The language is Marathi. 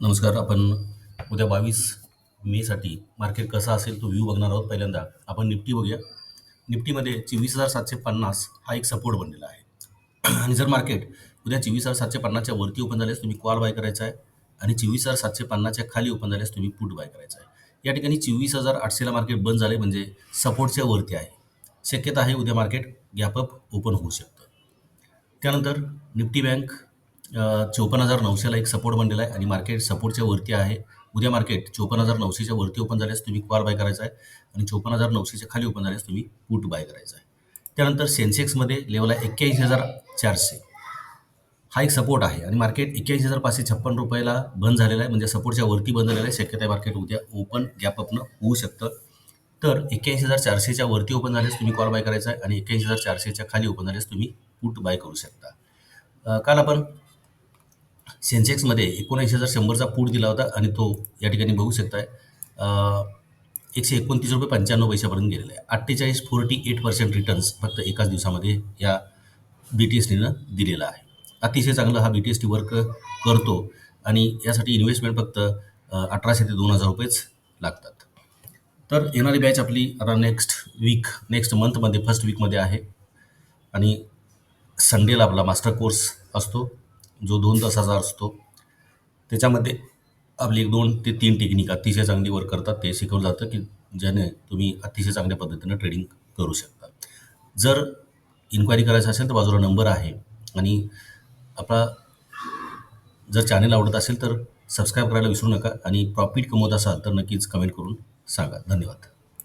नमस्कार आपण उद्या बावीस मेसाठी मार्केट कसा असेल तो व्ह्यू बघणार आहोत पहिल्यांदा. आपण निफ्टी बघूया. निफ्टीमध्ये चोवीस हजार सातशे पन्नास हा एक सपोर्ट बनलेला आहे. आणि जर मार्केट उद्या चोवीस हजार सातशे पन्नासच्या वरती ओपन झाल्यास तुम्ही कॉल बाय करायचा आहे आणि चोवीस हजार सातशे पन्नासच्या खाली ओपन झाल्यास तुम्ही पुट बाय करायचा आहे. या ठिकाणी चोवीस हजार आठशेला मार्केट बंद झाले म्हणजे सपोर्टच्या वरती आहे. शक्यता आहे उद्या मार्केट गॅपअप ओपन होऊ शकतं. त्यानंतर निफ्टी बँक चोपन्न हजार नऊशेला एक सपोर्ट बनलेला आहे आणि मार्केट सपोर्टच्या वरती आहे. उद्या मार्केट चोपन्न हजार नऊशेच्या वरती ओपन झाल्यास तुम्ही कॉल बाय करायचा आहे आणि चोपन्न हजार नऊशेच्या खाली ओपन झाल्यास तुम्ही पुट बाय करायचा आहे. त्यानंतर सेन्सेक्समध्ये लेवल आहे एक्क्याऐंशी हजार चारशे. हा एक सपोर्ट आहे आणि मार्केट एक्क्याऐंशी हजार पाचशे छप्पन रुपयाला बंद झालेला आहे. म्हणजे सपोर्टच्या वरती बंद झालेला आहे. शक्यता आहे मार्केट उद्या ओपन गॅप अपनं होऊ शकतं. तर एक्क्याऐंशी हजार चारशेच्या वरती ओपन झाल्यास तुम्ही कॉल बाय करायचा आहे आणि एक्क्याऐंशी हजार चारशेच्या खाली ओपन झाल्यास तुम्ही पुट बाय करू शकता. काल आपण सेन्सेक्समध्ये एकोणऐंशी हजार शंभरचा पूट दिला होता आणि तो या ठिकाणी बघू शकताय. एकशे एकोणतीस रुपये पंच्याण्णव पैशापर्यंत गेलेला आहे. अठ्ठेचाळीस फोर्टी एट पर्सेंट रिटर्न्स फक्त एकाच दिवसामध्ये या बी टी एस टीनं दिलेला आहे. अतिशय चांगलं हा B T S T work करतो आणि यासाठी इन्व्हेस्टमेंट फक्त अठराशे ते दोन हजार रुपयेच लागतात. तर येणारी बॅच आपली आता नेक्स्ट वीक नेक्स्ट मंथमध्ये फर्स्ट वीकमध्ये आहे. आणि संडेला आपला मास्टर कोर्स असतो. जो दोन तासाचा असतो त्याच्यामध्ये आपली एक दोन ते तीन टेक्निक अतिशय चांगली वर्क करतात. ते शिकवलं जातं की ज्याने तुम्ही अतिशय चांगल्या पद्धतीनं ट्रेडिंग करू शकता. जर इन्क्वायरी करायचं असेल तर बाजूला नंबर आहे आणि आपला जर चॅनेल आवडत असेल तर सबस्क्राईब करायला विसरू नका आणि प्रॉफिट कमवत असाल तर नक्कीच कमेंट करून सांगा. धन्यवाद.